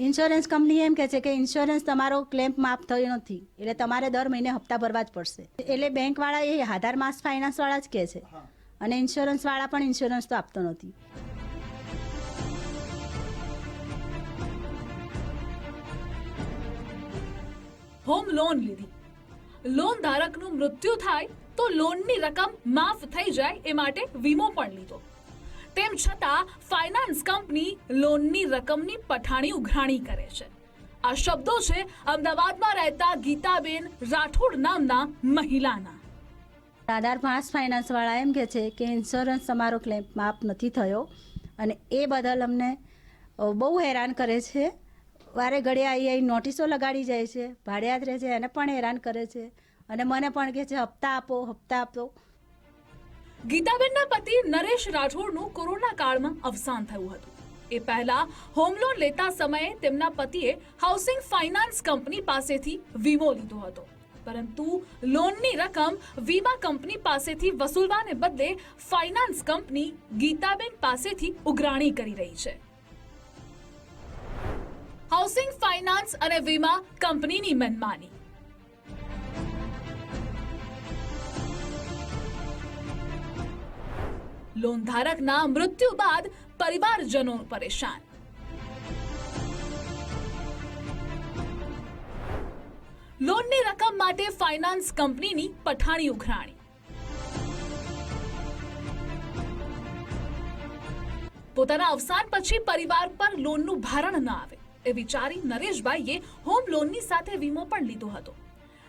Insurance company એમ કહે છે કે ઇન્સ્યોરન્સ તમારો ક્લેમ માફ થયો નથી. એટલે તમારે દર મહિને હપ્તા ભરવા જ પડશે. એટલે બેંકવાળા એ આધાર માસ ફાઇનાન્સવાળા જ કહે છે. અને ઇન્સ્યોરન્સવાળા પણ ઇન્સ્યોરન્સ તો આપતો નથી. હોમ લોન લીધી. લોન ધારકનું મૃત્યુ થાય તો લોનની રકમ માફ થઈ જાય એ માટે વીમો પણ લીધો. તેમ છતાં ફાઇનાન્સ કંપની લોનની રકમની પઠાણી ઉઘરાણી કરે છે. આ શબ્દો છે અમદાવાદમાં રહેતા ગીતાબેન રાઠોડ નામના મહિલાના. આધાર માસ ફાઇનાન્સવાળા એમ કહે છે કે ઇન્સ્યોરન્સ તમારો ક્લેમ માફ નથી થયો અને એ બદલ અમને બહુ હેરાન કરે છે. વારે ઘડે આવી આવી નોટિસો લગાડી જાય છે ભાડિયાત રહે છે, એને પણ હેરાન કરે છે. અને મને પણ કહે છે, હપ્તા આપો હપ્તા આપો. ગીતાબેનના પતિ નરેશ રાઠોડનું કોરોના કાળમાં અવસાન થયું હતું. એ પહેલા હોમ લોન લેતા સમયે તેમના પતિએ હાઉસિંગ ફાઇનાન્સ કંપની પાસેથી વીમો લીધો હતો. પરંતુ લોનની રકમ વીમા કંપની પાસેથી વસૂલવાને બદલે ફાઇનાન્સ કંપની ગીતાબેન પાસેથી ઉઘરાણી કરી રહી છે. હાઉસિંગ ફાઇનાન્સ અને વીમા કંપનીની મનમાની. લોન ધારકના મૃત્યુ બાદ પરિવારજનો પરેશાન. લોનની રકમ માટે ફાઇનાન્સ કંપનીની પઠાણી ઉઘરાણી. પોતાના અવસાન પછી પરિવાર પર લોનનું ભારણ ન આવે, એ વિચારી નરેશભાઈએ હોમ લોનની સાથે વીમો પણ લીધો હતો.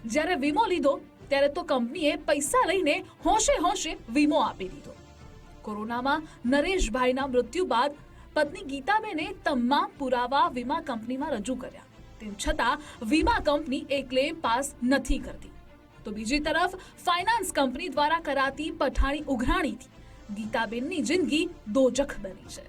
જ્યારે વીમો લીધો, ત્યારે તો કંપનીએ પૈસા લઈને હોશે હોશે વીમો આપી દીધો. કોરોનામાં નરેશભાઈના મૃત્યુ બાદ પત્ની ગીતાબેને તમામ પુરાવા વીમા કંપનીમાં રજૂ કર્યા. તેમ છતાં વીમા કંપની એ ક્લેમ પાસ નથી કરતી. તો બીજી તરફ ફાઇનાન્સ કંપની દ્વારા કરાતી પઠાણી ઉઘરાણીથી ગીતાબેનની જિંદગી દોજખ બની છે.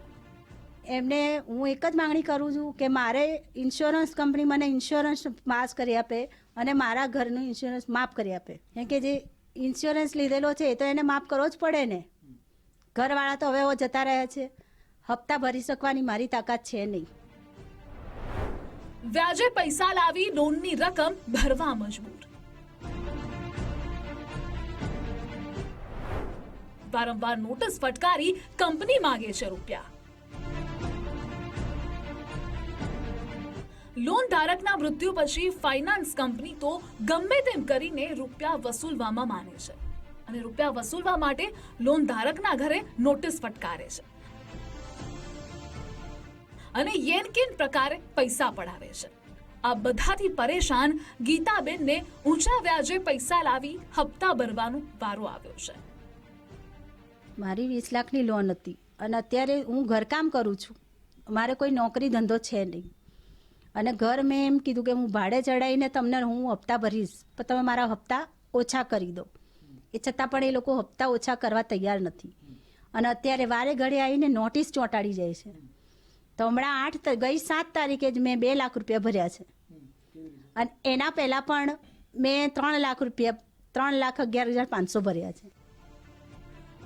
એમને હું એક જ માંગણી કરું છું કે મારે ઇન્સ્યોરન્સ કંપની મને ઇન્સ્યોરન્સ પાસ કરી આપે અને મારા ઘરનું ઇન્સ્યોરન્સ માફ કરી આપે. કેમ કે જે ઇન્સ્યોરન્સ લીધેલો છે એ તો એને માફ કરવો જ પડે ને. ઘરવાળા તો હવે જતા રહ્યા છે. હપ્તા ભરી શકવાની મારી તાકાત છે નહીં. વ્યાજે પૈસા લાવી લોનની રકમ ભરવા મજબૂર. વારંવાર નોટિસ ફટકારી કંપની માંગે છે રૂપિયા. લોન ધારકના મૃત્યુ પછી ફાઇનાન્સ કંપની તો ગમે તેમ કરીને રૂપિયા વસૂલવામાં માને છે. અને રૂપિયા વસૂલવા માટે લોન ધારકના ઘરે નોટિસ ફટકારે છે. અને યેનકેન પ્રકારે પૈસા પડાવે છે. આ બધાથી પરેશાન ગીતાબેનને ઊંચા વ્યાજે પૈસા લાવી હપ્તા ભરવાનો વારો આવ્યો છે. મારી વીસ લાખની લોન હતી અને અત્યારે હું ઘરકામ કરું છું. મારે કોઈ નોકરી ધંધો છે નહીં. અને ઘર મેં એમ કીધું કે હું ભાડે ચડાવીને તમને હું હપ્તા ભરીશ. પણ તમે મારા હપ્તા ઓછા કરી દો. એ છતાં પણ એ લોકો હપ્તા ઓછા કરવા તૈયાર નથી. અને અત્યારે વારે ઘડે આવીને નોટિસ ચોંટાડી જાય છે. તો હમણાં આઠ ગઈ સાત તારીખે જ મેં બે લાખ રૂપિયા ભર્યા છે. અને એના પહેલાં પણ મેં ત્રણ લાખ રૂપિયા, ત્રણ લાખ અગિયાર હજાર પાંચસો ભર્યા છે.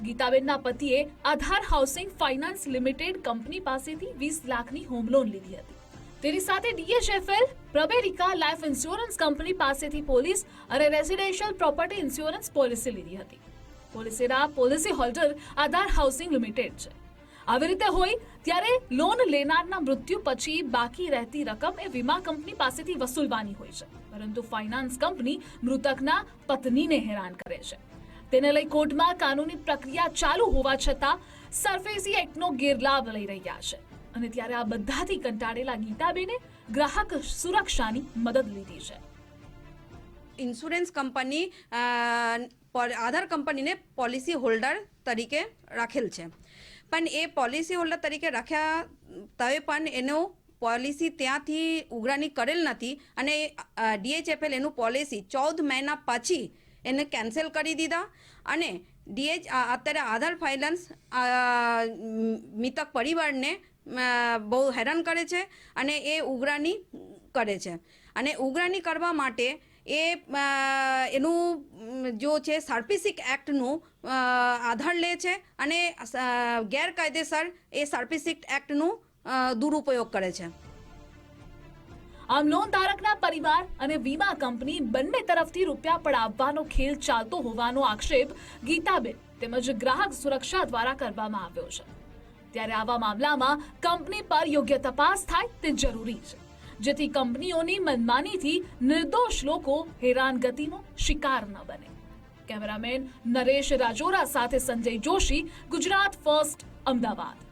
ગીતાબેનના પતિએ Aadhaar housing finance limited company પાસેથી વીસ લાખની હોમ લોન લીધી હતી. તેની સાથે DHFL Pramerica life insurance company પાસેથી પોલીસ અને રેસિડેન્શિયલ પ્રોપર્ટી ઇન્સ્યોરન્સ પોલિસી લીધી હતી. પોલિસીના policy holder Aadhaar housing limited છે. આવી રીતે હોય ત્યારે લોન લેનારના મૃત્યુ પછી બાકી રહેતી રકમ એ વીમા કંપની પાસેથી વસૂલવાની હોય છે. પરંતુ ફાઇનાન્સ કંપની મૃતકના પત્નીને હેરાન કરે છે. તેને લઈ કોર્ટમાં કાનૂની પ્રક્રિયા ચાલુ હોવા છતાં સરફેસી એક્ટનો ગેરલાભ લઈ રહ્યા છે. અને ત્યારે આ બધાથી કંટાળેલા ગીતાબેને ગ્રાહક સુરક્ષાની મદદ લીધી છે. ઇન્સ્યોરન્સ કંપની આધાર કંપનીને પોલિસી હોલ્ડર તરીકે રાખેલ છે. પણ એ પોલિસી હોલ્ડર તરીકે રાખ્યા તવે પણ એનો પોલિસી ત્યાંથી ઉઘરાણી કરેલ નથી અને ડીએચએફએલ એનું પોલિસી ચૌદ મહિના પછી એને કેન્સલ કરી દીધા અને ડીએચ અત્યારે આધાર ફાઇનાન્સ મિતક પરિવારને બહુ હેરાન કરે છે અને એ ઉઘરાણી કરે છે. અને ઉઘરાણી કરવા માટે એ એનું જો છે સર્પિસિક એક્ટનું આધાર લે છે અને ગેરકાયદેસર એ સર્પિસિક એક્ટનું દુરુપયોગ કરે છે. આમ લોન ધારકના પરિવાર અને વીમા કંપની બંને તરફથી રૂપિયા પડાવવાનો ખેલ ચાલતો હોવાનો આક્ષેપ ગીતાબેન તેમજ ગ્રાહક સુરક્ષા દ્વારા કરવામાં આવ્યો છે. ત્યારે આવા મામલામાં કંપની પર યોગ્ય તપાસ થાય તે જરૂરી છે, જેથી કંપનીઓની મનમાનીથી નિર્દોષ લોકો હેરાનગતિનો શિકાર ન બને. કેમેરામેન નરેશ રાજોરા સાથે સંજય જોશી, ગુજરાત ફર્સ્ટ, અમદાવાદ.